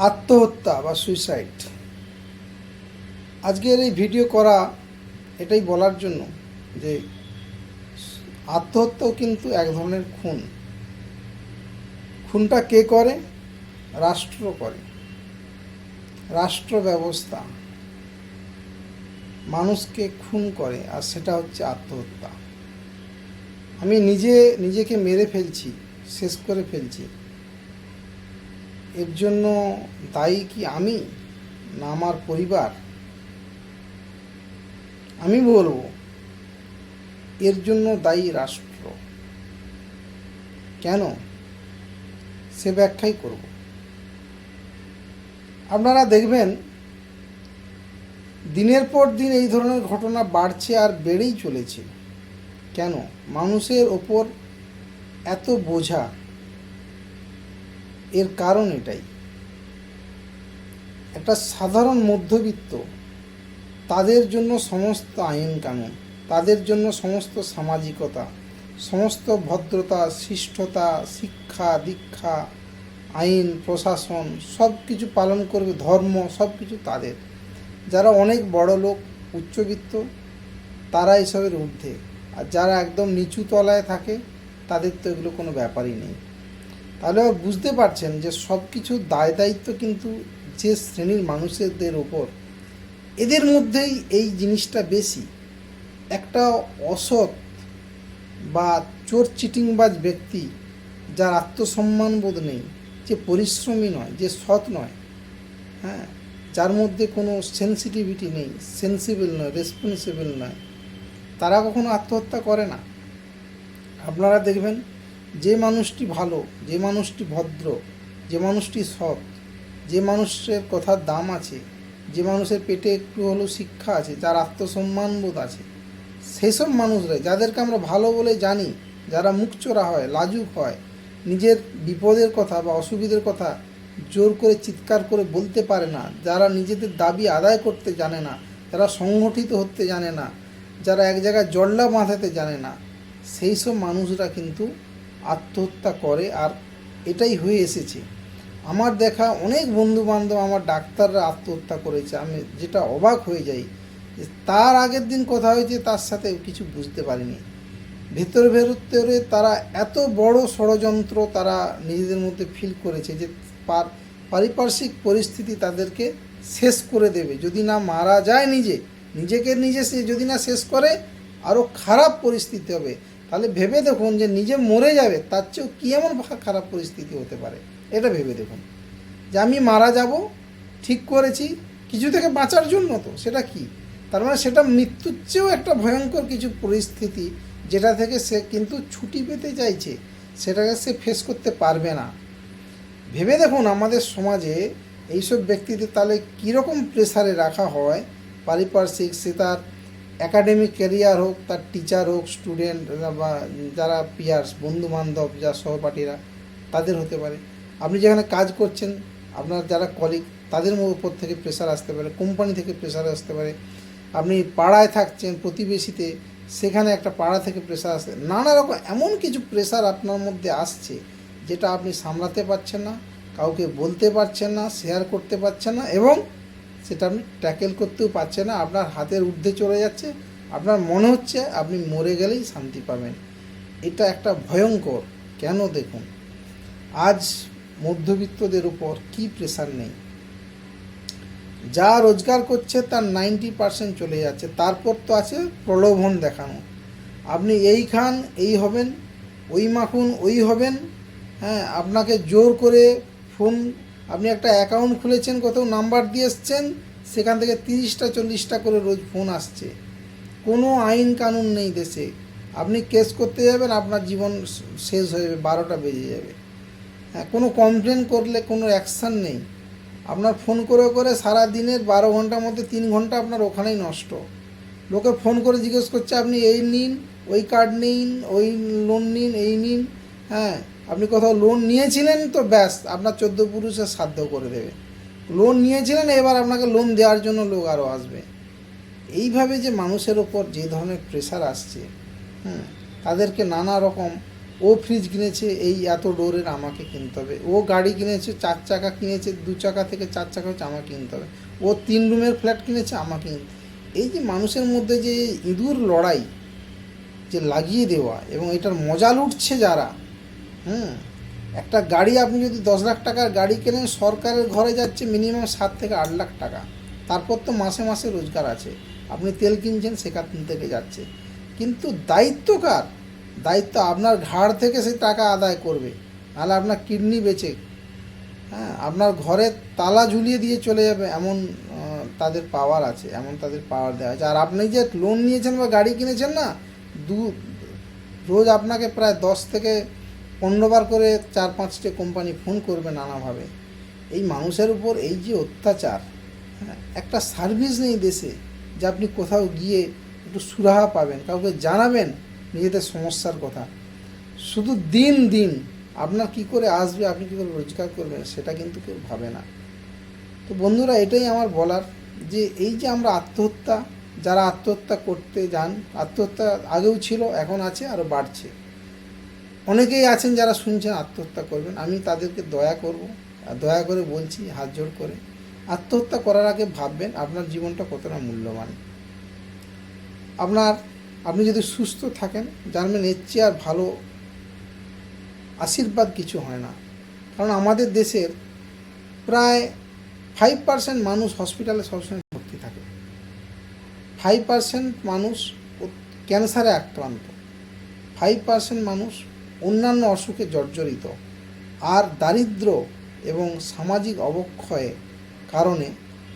আত্মহত্যা বা সুইসাইড আজকের এই ভিডিও করা এটাই বলার জন্য যে আত্মহত্যাও কিন্তু এক ধরনের খুন। খুনটা কে করে? রাষ্ট্র করে। রাষ্ট্র ব্যবস্থা। মানুষকে খুন করে আর সেটা হচ্ছে আত্মহত্যা। আমি নিজে, নিজেকে মেরে ফেলছি, শেষ করে ফেলছি। এর জন্য দায়ী কি আমি না আমার পরিবার? আমি বলব, এর জন্য দায়ী রাষ্ট্র। কেন? সে ব্যাখ্যাই করব। আপনারা দেখবেন, দিনের পর দিন এই ধরনের ঘটনা বাড়ছে আর বেড়েই চলেছে। কেন? মানুষের ওপর এত বোঝা এর কারণ এটাই। একটা সাধারণ মধ্যবিত্ত তাদের জন্য সমস্ত আইন কানুন, তাদের জন্য সমস্ত সামাজিকতা, সমস্ত ভদ্রতা, শিষ্টতা, শিক্ষা, দীক্ষা, আইন, প্রশাসন সব কিছু পালন করবে, ধর্ম সব কিছু তাদের। যারা অনেক বড় লোক, উচ্চবিত্ত, তারা এসবের ঊর্ধ্বে। আর যারা একদম নিচু তলায় থাকে, তাদের তো এগুলো কোনো ব্যাপারই নেই। তাহলে বুঝতে পারছেন যে সব কিছু দায় দায়িত্ব কিন্তু যে শ্রেণির মানুষদের ওপর। এদের মধ্যেই এই জিনিসটা বেশি। একটা অসৎ বা চোর চিটিংবাজ ব্যক্তি যার আত্মসম্মান বোধ নেই, যে পরিশ্রমী নয়, যে সৎ নয় হ্যাঁ যার মধ্যে কোনো সেন্সিটিভিটি নেই সেন্সিবল নয় রেসপন্সিবল নয়, তারা কখনো আত্মহত্যা করে না। আপনারা দেখবেন যে মানুষটি ভালো, যে মানুষটি ভদ্র, যে মানুষটি সৎ, যে মানুষের কথার দাম আছে, যে মানুষের পেটে একটু হলেও শিক্ষা আছে, যার আত্মসম্মান বোধ আছে সেই সব মানুষরাই, যাদেরকে আমরা ভালো বলে জানি, যারা মুখচোরা হয়, লাজুক হয়, নিজের বিপদের কথা বা অসুবিধের কথা জোর করে চিৎকার করে বলতে পারে না, যারা নিজেদের দাবি আদায় করতে জানে না, যারা সংগঠিত হতে জানে না, যারা এক জায়গায় জল্লা বাঁধাতে জানে না সেই সব মানুষরা কিন্তু আত্মহত্যা করে, আর এটাই হয়ে এসেছে। আমার দেখা অনেক বন্ধু বান্ধব আমার ডাক্তাররা আত্মহত্যা করেছে। আমি যেটা অবাক হয়ে যাই তার আগের দিন কথা হয়েছে, তার সাথে কিছু বুঝতে পারিনি। ভেতর ভেতরে তারা এত বড় ষড়যন্ত্র তারা নিজেদের মধ্যে ফিল করেছে যে পার, পারিপার্শ্বিক পরিস্থিতি তাদেরকে শেষ করে দেবে। যদি না মারা যায় নিজে, নিজেকে নিজে যদি না শেষ করে আরও খারাপ পরিস্থিতি হবে। তাহলে ভেবে দেখুন যে নিজে মরে যাবে, তার চেয়েও কী এমন খারাপ পরিস্থিতি হতে পারে? এটা ভেবে দেখুন। যে আমি মারা যাব, ঠিক করেছি, কিছু থেকে বাঁচার জন্য তো, সেটা কি? তার মানে সেটা মৃত্যুর চেয়েও একটা ভয়ঙ্কর কিছু পরিস্থিতি, যেটা থেকে সে কিন্তু ছুটি পেতে চাইছে, সেটাকে সে ফেস করতে পারবে না। ভেবে দেখুন আমাদের সমাজে এইসব ব্যক্তিদের তাহলে কীরকম প্রেসারে রাখা হয়, পারিপার্শ্বিক সে তার একাডেমিক ক্যারিয়ার হোক, তার টিচার হোক স্টুডেন্ট বা যারা পিয়ার্স বন্ধু বান্ধব যা সহপাঠীরা, তাদের হতে পারে। আপনি যেখানে কাজ করছেন, আপনার যারা কলিগ তাদের উপর থেকে প্রেশার আসতে পারে কোম্পানি থেকে প্রেশার আসতে পারে। আপনি পাড়ায় থাকছেন, প্রতিবেশীতে, সেখানে একটা পাড়া থেকে প্রেশার আসছে নানা রকম, এমন কিছু প্রেশার আপনার মধ্যে আসছে, যেটা আপনি সামলাতে পারছেন না, কাউকে বলতে পারছেন না শেয়ার করতে পারছেন না, এবং সেটা আপনি ট্যাকেল করতেও পারছেন না, আপনার হাতের ঊর্ধ্বে চলে যাচ্ছে, আপনার মনে হচ্ছে আপনি মরে গেলেই শান্তি পাবেন। এটা একটা ভয়ঙ্কর, কেন দেখুন? আজ মধ্যবিত্তদের উপর কি প্রেশার নেই? যা রোজগার করছে তার নাইনটি পার্সেন্ট চলে যাচ্ছে, তারপর তো আছে প্রলোভন দেখানো। আপনি এই খান, এই হবেন, ওই মাখুন, ওই হবেন হ্যাঁ আপনাকে জোর করে ফোন আপনি একটা অ্যাকাউন্ট খুলেছেন, কোথাও নাম্বার দিয়ে এসছেন, সেখান থেকে তিরিশটা, চল্লিশটা করে রোজ ফোন আসছে। কোনো আইন কানুন নেই দেশে। আপনি কেস করতে যাবেন, আপনার জীবন শেষ হয়ে যাবে, বারোটা বেজে যাবে। হ্যাঁ কোনো কমপ্লেন করলে কোনো অ্যাকশান নেই। আপনার ফোন করে করে সারা দিনের বারো ঘণ্টার মধ্যে তিন ঘণ্টা আপনার ওখানেই নষ্ট। লোকে ফোন করে জিজ্ঞেস করছে, আপনি এই নিন, ওই কার্ড নিন, ওই লোন নিন, এই নিন। হ্যাঁ আপনি কোথাও লোন নিয়েছিলেন তো ব্যাস, আপনার চোদ্দ পুরুষের সাধ্য করে দেবে। লোন নিয়েছিলেন, এবার আপনাকে লোন দেওয়ার জন্য লোক আরও আসবে। এইভাবে যে মানুষের ওপর যে ধরনের প্রেশার আসছে, হুম, তাদেরকে নানা রকম, ও ফ্রিজ কিনেছে, এই এত ডোরের আমাকে কিনতে হবে। ও গাড়ি কিনেছে, চার চাকা কিনেছে, দু চাকা থেকে চার চাকা হচ্ছে আমাকে কিনতে হবে। ও তিন রুমের ফ্ল্যাট কিনেছে, আমাকে কিনতে এই যে মানুষের মধ্যে যে ইঁদুর লড়াই, যে লাগিয়ে দেওয়া এবং এটার মজা লুটছে যারা হুম একটা গাড়ি আপনি যদি দশ লাখ টাকার গাড়ি কেনেন, সরকারের ঘরে যাচ্ছে মিনিমাম সাত থেকে আট লাখ টাকা। তারপর তো মাসে মাসে রোজগার আছে। আপনি তেল কিনছেন, সেখান থেকে যাচ্ছে। কিন্তু দায়িত্ব কার? দায়িত্ব আপনার ঘাড় থেকে সেই টাকা আদায় করবে। নাহলে আপনার কিডনি বেচে। হ্যাঁ আপনার ঘরে তালা ঝুলিয়ে দিয়ে চলে যাবে, এমন তাদের পাওয়ার আছে, এমন তাদের পাওয়ার দেওয়া আছে। আর আপনি যে লোন নিয়েছেন বা গাড়ি কিনেছেন না, দু, রোজ আপনাকে প্রায় দশ থেকে পনেরো বার করে চার পাঁচটি কোম্পানি ফোন করবে নানাভাবে। এই মানুষের উপর এই যে অত্যাচার হ্যাঁ, একটা সার্ভিস নেই দেশে যে আপনি কোথাও গিয়ে একটু সুরাহা পাবেন কাউকে জানাবেন নিজেদের সমস্যার কথা। শুধু দিন দিন আপনার কি করে আসবে আপনি কী করে রোজগার করবেন সেটা কিন্তু কেউ ভাবে না। তো বন্ধুরা এটাই আমার বলার যে এই যে আমরা আত্মহত্যা যারা আত্মহত্যা করতে যান আত্মহত্যা আগেও ছিল এখন আছে আরও বাড়ছে। অনেকেই আছেন যারা শুনছেন, আত্মহত্যা করবেন। আমি তাদেরকে দয়া করব, আর দয়া করে বলছি, হাত জোড় করে। আত্মহত্যা করার আগে ভাববেন আপনার জীবনটা কতটা মূল্যবান। আপনার, আপনি যদি সুস্থ থাকেন জানবেন এর চেয়ে আর ভালো আশীর্বাদ কিছু হয় না। কারণ আমাদের দেশের প্রায় ফাইভ পার্সেন্ট মানুষ হসপিটালে সবসময় ভর্তি থাকে। ফাইভ পার্সেন্ট মানুষ ক্যান্সারে আক্রান্ত। ফাইভ পার্সেন্ট মানুষ অন্যান্য অসুখে জর্জরিত আর দারিদ্র এবং সামাজিক অবক্ষয়ে কারণে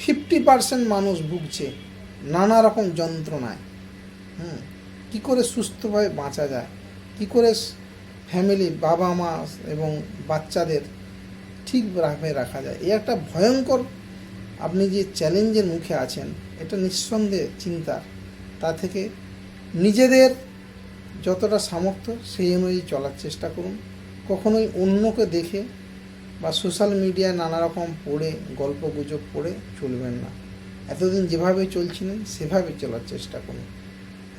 ফিফটি পার্সেন্ট মানুষ ভুগছে নানা রকম যন্ত্রণায়। হুম, কী করে সুস্থভাবে বাঁচা যায়? কী করে ফ্যামিলি বাবা মা এবং বাচ্চাদের ঠিকভাবে রাখা যায়? এই একটা ভয়ঙ্কর, আপনি যে চ্যালেঞ্জের মুখে আছেন, এটা নিঃসন্দেহে চিন্তার। তা থেকে নিজেদের যতটা সামর্থ্য সেই অনুযায়ী চলার চেষ্টা করুন। কখনোই অন্যকে দেখে বা সোশ্যাল মিডিয়ায় নানা রকম পড়ে, গল্প গুজব পড়ে চলবেন না। এতদিন যেভাবে চলছিলেন, সেভাবে চলার চেষ্টা করুন।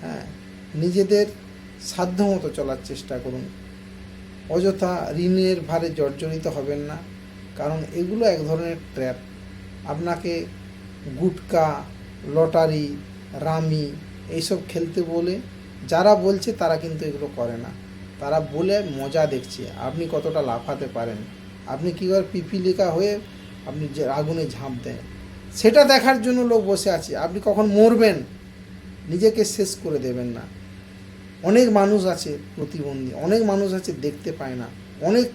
হ্যাঁ নিজেদের সাধ্যমতো চলার চেষ্টা করুন। অযথা ঋণের ভারে জর্জরিত হবেন না, কারণ এগুলো এক ধরনের ট্র্যাপ আপনাকে গুটকা, লটারি, রামি, এইসব খেলতে বলে যারা বলছে তারা কিন্তু এগুলো করে না। তারা বলে মজা দেখছে। আপনি কতটা লাফাতে পারেন। আপনি কী করে পিপিলিকা হয়ে আপনি যে আগুনে ঝাঁপ দেন। সেটা দেখার জন্য লোক বসে আছে। আপনি কখন মরবেন? নিজেকে শেষ করে দেবেন না। অনেক মানুষ আছে প্রতিবন্ধী। অনেক মানুষ আছে দেখতে পায় না। অনেক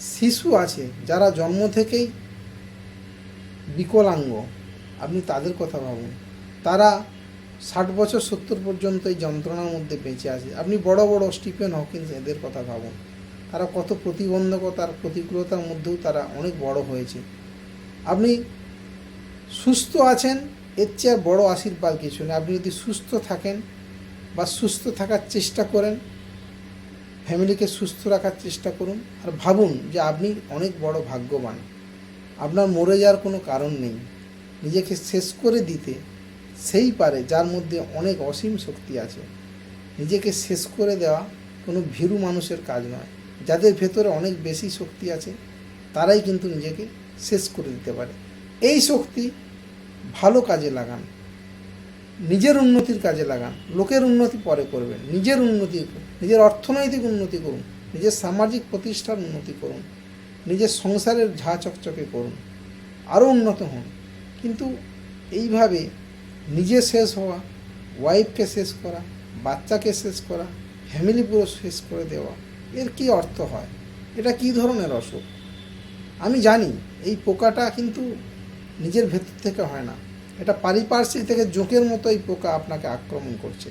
শিশু আছে যারা জন্ম থেকেই বিকলাঙ্গ। আপনি তাদের কথা ভাবুন। তারা ষাট বছর, সত্তর পর্যন্ত এই যন্ত্রণার মধ্যে বেঁচে আছে। আপনি বড় বড় স্টিফেন হকিন্স এদের কথা ভাবুন। তারা কত প্রতিবন্ধকতার প্রতিকূলতার মধ্যেও তারা অনেক বড় হয়েছে। আপনি সুস্থ আছেন, এর চেয়ে বড় আশীর্বাদ কিছু নেই। আপনি যদি সুস্থ থাকেন বা সুস্থ থাকার চেষ্টা করেন, ফ্যামিলিকে সুস্থ রাখার চেষ্টা করুন আর ভাবুন যে আপনি অনেক বড় ভাগ্যবান। আপনার মরে যাওয়ার কোনো কারণ নেই। নিজেকে শেষ করে দিতে সেই পারে যার মধ্যে অনেক অসীম শক্তি আছে। নিজেকে শেষ করে দেওয়া কোনো ভীরু মানুষের কাজ নয়। যাদের ভেতরে অনেক বেশি শক্তি আছে, তারাই কিন্তু নিজেকে শেষ করে দিতে পারে। এই শক্তি ভালো কাজে লাগান। নিজের উন্নতির কাজে লাগান। লোকের উন্নতি পরে করবেন। নিজের উন্নতি, নিজের অর্থনৈতিক উন্নতি করুন। নিজের সামাজিক প্রতিষ্ঠার উন্নতি করুন। নিজের সংসারের ঝা চকচকে করুন। আরও উন্নত হন। কিন্তু এইভাবে নিজে শেষ হওয়া ওয়াইফকে শেষ করা, বাচ্চাকে শেষ করা ফ্যামিলি পুরো শেষ করে দেওয়া, এর কি অর্থ হয়? এটা কি ধরনের অসুখ? আমি জানি, এই পোকাটা কিন্তু নিজের ভেতর থেকে হয় না। এটা পারিপার্শ্বিক থেকে জোঁকের মতো এই পোকা আপনাকে আক্রমণ করছে।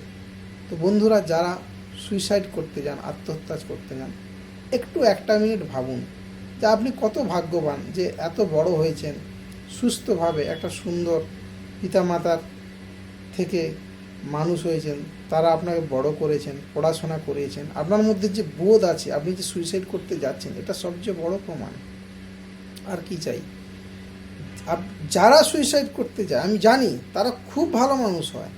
তো বন্ধুরা, যারা সুইসাইড করতে যান, আত্মহত্যা করতে যান, একটু একটা মিনিট ভাবুন যে আপনি কত ভাগ্যবান যে এত বড় হয়েছেন, সুস্থভাবে একটা সুন্দর পিতামাতার থেকে মানুষ হয়েছেন, তারা আপনাকে বড় করেছেন, পড়াশোনা করিয়েছেন, আপনার মধ্যে যে বোধ আছে, আপনি যে সুইসাইড করতে যাচ্ছেন, এটা সবচেয়ে বড় প্রমাণ। আর কি চাই? যারা সুইসাইড করতে যায়, আমি জানি তারা খুব ভালো মানুষ হয়,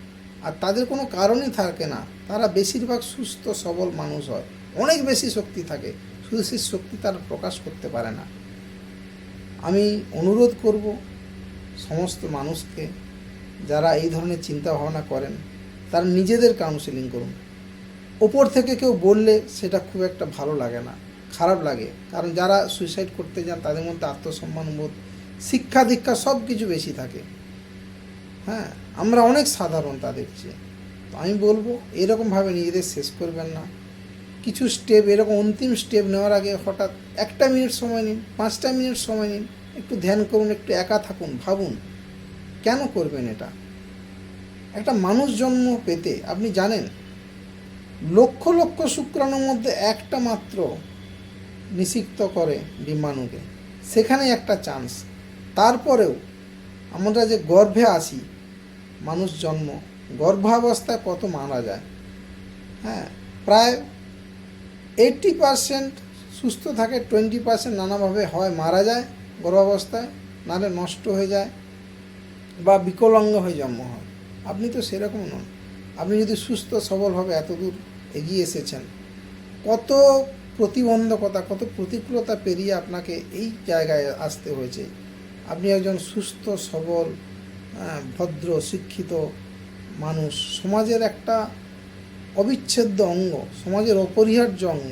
আর তাদের কোনো কারণই থাকে না। তারা বেশিরভাগ সুস্থ, সবল মানুষ হয়। অনেক বেশি শক্তি থাকে, শুধু শক্তি তারা প্রকাশ করতে পারে না। আমি অনুরোধ করব, সমস্ত মানুষকে যারা এই ধরনের চিন্তা ভাবনা করেন, তারা নিজেদের কাউন্সিলিং করুন। ওপর থেকে কেউ বললে সেটা খুব একটা ভালো লাগে না, খারাপ লাগে। কারণ যারা সুইসাইড করতে যান, তাদের মধ্যে আত্মসম্মান বোধ, শিক্ষা দীক্ষা সব কিছু বেশি থাকে। হ্যাঁ আমরা অনেক সাধারণ তাদের চেয়ে। তো আমি বলব, এরকমভাবে নিজেদের শেষ করবেন না। কিছু স্টেপ এরকম অন্তিম স্টেপ নেওয়ার আগে হঠাৎ একটা মিনিট সময় নিন, পাঁচটা মিনিট সময় নিন, একটু ধ্যান করুন, একটু একা থাকুন, ভাবুন। কেন করবেন এটা? একটা মানুষ জন্ম পেতে, আপনি জানেন, লক্ষ লক্ষ শুক্রাণুর মধ্যে একটা মাত্র নিষিক্ত করে ডিম্বাণুকে। সেখানে একটা চান্স তারপরেও আমরা যে গর্ভে আসি মানুষ জন্ম, গর্ভাবস্থায় কত মারা যায়? হ্যাঁ প্রায় এইটটি পারসেন্ট সুস্থ থাকে টোয়েন্টি পারসেন্ট নানাভাবে হয়, মারা যায় গর্ভাবস্থায়, নাহলে নষ্ট হয়ে যায়। বা বিকলাঙ্গ হয়ে জন্ম হয়। আপনি তো সেরকম নন। আপনি যদি সুস্থ, সবলভাবে এতদূর এগিয়ে এসেছেন, কত প্রতিবন্ধকতা, কত প্রতিকূলতা পেরিয়ে আপনাকে এই জায়গায় আসতে হয়েছে। আপনি একজন সুস্থ, সবল ভদ্র, শিক্ষিত মানুষ। সমাজের একটা অবিচ্ছেদ্য অঙ্গ, সমাজের অপরিহার্য অঙ্গ।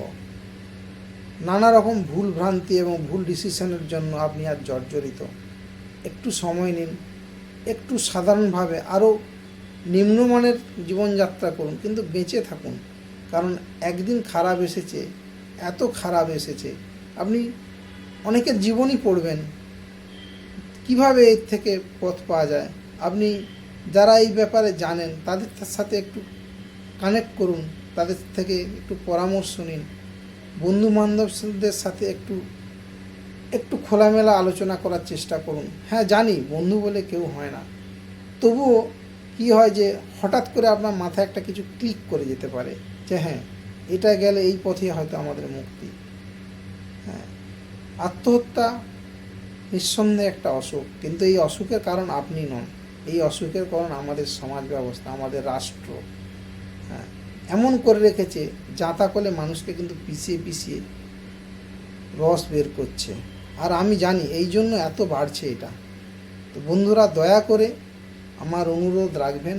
নানা রকম ভুল ভ্রান্তি এবং ভুল ডিসিশনের জন্য আপনি আর জর্জরিত। একটু সময় নিন একটু সাধারণভাবে আরও নিম্নমানের জীবনযাত্রা করুন, কিন্তু বেঁচে থাকুন। কারণ একদিন খারাপ এসেছে, এত খারাপ এসেছে। আপনি অনেকের জীবনই পড়বেন। কীভাবে এর থেকে পথ পাওয়া যায়? আপনি যারা এই ব্যাপারে জানেন, তাদের সাথে একটু কানেক্ট করুন, তাদের থেকে একটু পরামর্শ নিন। বন্ধু বান্ধবদের সাথে একটু একটু খোলামেলা আলোচনা করার চেষ্টা করুন। হ্যাঁ জানি বন্ধু বলে কেউ হয় না। তবুও কি হয় যে, হঠাৎ করে আপনার মাথায় একটা কিছু ক্লিক করে যেতে পারে যে হ্যাঁ এটা গেলে এই পথে হয়তো আমাদের মুক্তি। হ্যাঁ আত্মহত্যা নিঃসন্দেহে একটা অসুখ। কিন্তু এই অসুখের কারণ আপনি নন। এই অসুখের কারণ আমাদের সমাজ ব্যবস্থা, আমাদের রাষ্ট্র। হ্যাঁ এমন করে রেখেছে যাতা করলে মানুষকে কিন্তু পিছিয়ে পিছিয়ে রস বের করছে। আর আমি জানি, এই জন্য এত বাড়ছে এটা। তো বন্ধুরা, দয়া করে আমার অনুরোধ রাখবেন,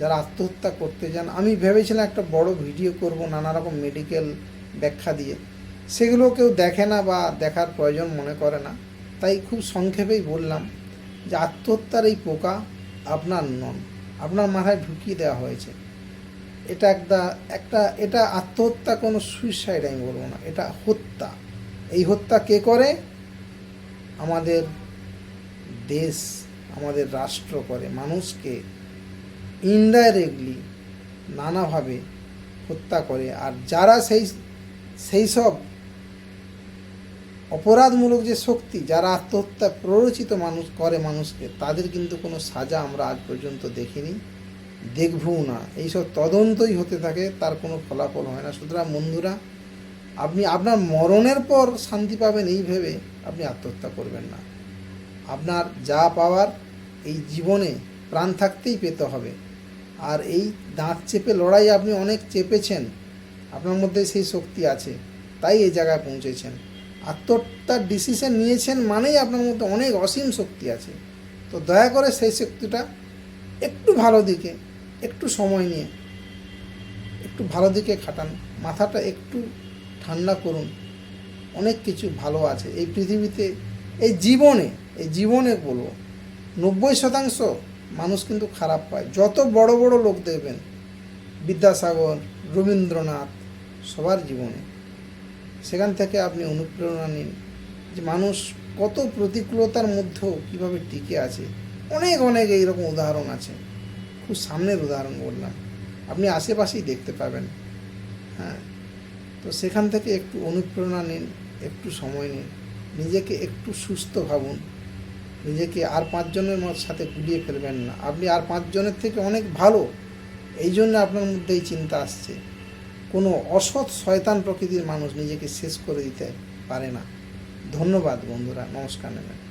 যারা আত্মহত্যা করতে যান। আমি ভেবেছিলাম একটা বড় ভিডিও করব নানা রকম মেডিকেল ব্যাখ্যা দিয়ে। সেগুলো কেউ দেখে না বা দেখার প্রয়োজন মনে করে না। তাই খুব সংক্ষেপেই বললাম যে আত্মহত্যার এই পোকা আপনার নন, আপনার মাথায় ঢুকিয়ে দেওয়া হয়েছে। এটা একটা একটা, এটা আত্মহত্যা কোনো সুইসাইড আমি বলব না, এটা হত্যা। এই হত্যা কে করে? আমাদের দেশ, আমাদের রাষ্ট্র করে, মানুষকে ইনডাইরেক্টলি নানাভাবে হত্যা করে। আর যারা সেই সেই সব অপরাধমূলক যে শক্তি, যারা আত্মহত্যা প্ররোচিত মানুষ, করে মানুষকে, তাদের কিন্তু কোনো সাজা আমরা আজ পর্যন্ত দেখিনি, দেখবও না। এইসব তদন্তই হতে থাকে, তার কোনো ফলাফল হয় না। সুতরাং বন্ধুরা আপনি আপনার মরণের পর শান্তি পাবেন এই ভেবে আপনি আত্মহত্যা করবেন না। আপনার যা পাওয়ার এই জীবনে প্রাণ থাকতেই পেতে হবে। আর এই দাঁত চেপে লড়াই আপনি অনেক চেপেছেন, আপনার মধ্যে সেই শক্তি আছে, তাই এই জায়গায় পৌঁছেছেন। আত্মহত্যার ডিসিশন নিয়েছেন মানেই আপনার মধ্যে অনেক অসীম শক্তি আছে। তো দয়া করে সেই শক্তিটা একটু ভালো দিকে, একটু সময় নিয়ে, একটু ভালো দিকে খাটান, মাথাটা একটু ঠান্ডা করুন। অনেক কিছু ভালো আছে। এই পৃথিবীতে, এই জীবনে এই জীবনে বলব, নব্বই শতাংশ মানুষ কিন্তু খারাপ পায়। যত বড় বড় লোক দেখবেন, বিদ্যাসাগর, রবীন্দ্রনাথ, সবার জীবনে। সেখান থেকে আপনি অনুপ্রেরণা নিন যে মানুষ কত প্রতিকূলতার মধ্যেও কীভাবে টিকে আছে। অনেক অনেক এইরকম উদাহরণ আছে। খুব সামনের উদাহরণ বললাম। আপনি আশেপাশেই দেখতে পাবেন। হ্যাঁ। তো সেখান থেকে একটু অনুপ্রেরণা নিন, একটু সময় নিন। নিজেকে একটু সুস্থ ভাবুন। নিজেকে আর পাঁচজনের সাথে গুলিয়ে ফেলবেন না। আপনি আর পাঁচজনের থেকে অনেক ভালো। এই জন্য আপনার মধ্যে এই চিন্তা আসছে। কোনো অসৎ শয়তান প্রকৃতির মানুষ নিজেকে শেষ করে দিতে পারে না। ধন্যবাদ বন্ধুরা। নমস্কার নেবেন